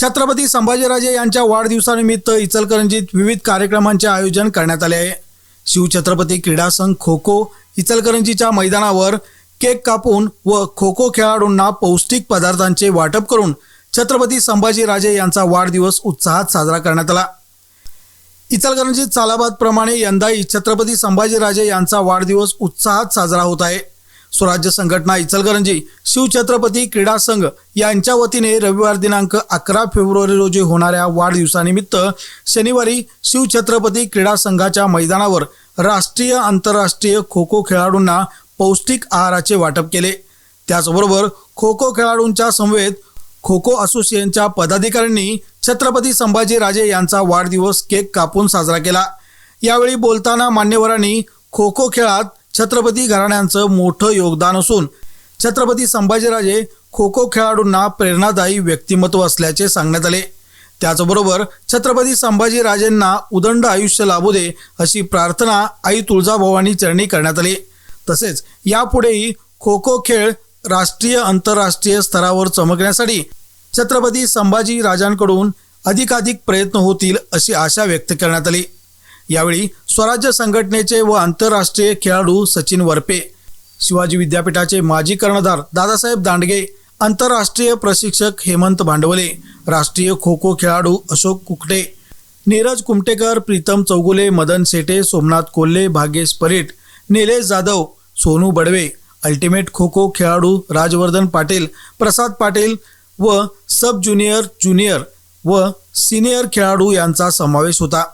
छत्रपती संभाजीराजे यांच्या वाढदिवसानिमित्त इचलकरंजीत विविध कार्यक्रमांचे आयोजन करण्यात आले आहे. शिवछत्रपती क्रीडा संघ खो खो इचलकरंजीच्या मैदानावर केक कापून व खो खो खेळाडूंना पौष्टिक पदार्थांचे वाटप करून छत्रपती संभाजीराजे यांचा वाढदिवस उत्साहात साजरा करण्यात आला. इचलकरंजीत चालाबाद प्रमाणे यंदाही छत्रपती संभाजीराजे यांचा वाढदिवस उत्साहात साजरा होत आहे. स्वराज्य संघटना इचलकरंजी शिवछत्रपती क्रीडा संघ यांच्या वतीने रविवार दिनांक अकरा फेब्रुवारी रोजी होणाऱ्या वाढदिवसानिमित्त शनिवारी शिवछत्रपती क्रीडा संघाच्या मैदानावर राष्ट्रीय आंतरराष्ट्रीय खो खो खेळाडूंना पौष्टिक आहाराचे वाटप केले. त्याचबरोबर खो खो खेळाडूंच्या समवेत खो खो असोसिएशनच्या पदाधिकाऱ्यांनी छत्रपती संभाजीराजे यांचा वाढदिवस केक कापून साजरा केला. यावेळी बोलताना मान्यवरांनी खो खो खेळात छत्रपती घराण्यांचं मोठं योगदान असून छत्रपती संभाजीराजे खो खो खेळाडूंना प्रेरणादायी व्यक्तिमत्व असल्याचे सांगण्यात आले. त्याचबरोबर छत्रपती संभाजीराजेंना उदंड आयुष्य लाभू दे अशी प्रार्थना आई तुळजाभवानी चरणी करण्यात आली. तसेच यापुढेही खो खो खेळ राष्ट्रीय आंतरराष्ट्रीय स्तरावर चमकण्यासाठी छत्रपती संभाजी राजांकडून अधिकाधिक प्रयत्न होतील अशी आशा व्यक्त करण्यात आली. यावेळी स्वराज्य संघटनेचे व आंतरराष्ट्रीय खेळाडू सचिन वरपे शिवाजी विद्यापीठाचे माजी कर्णधार दादासाहेब दांडगे आंतरराष्ट्रीय प्रशिक्षक हेमंत भांडवले राष्ट्रीय खो खो खेळाडू अशोक कुकटे नीरज कुमटेकर प्रीतम चौगुले मदन सेटे सोमनाथ कोल्हे भाग्येश परीट निलेश जाधव सोनू बडवे अल्टिमेट खो खो खेळाडू राजवर्धन पाटील प्रसाद पाटील व सब ज्युनियर ज्युनियर व सिनियर खेळाडू यांचा समावेश होता.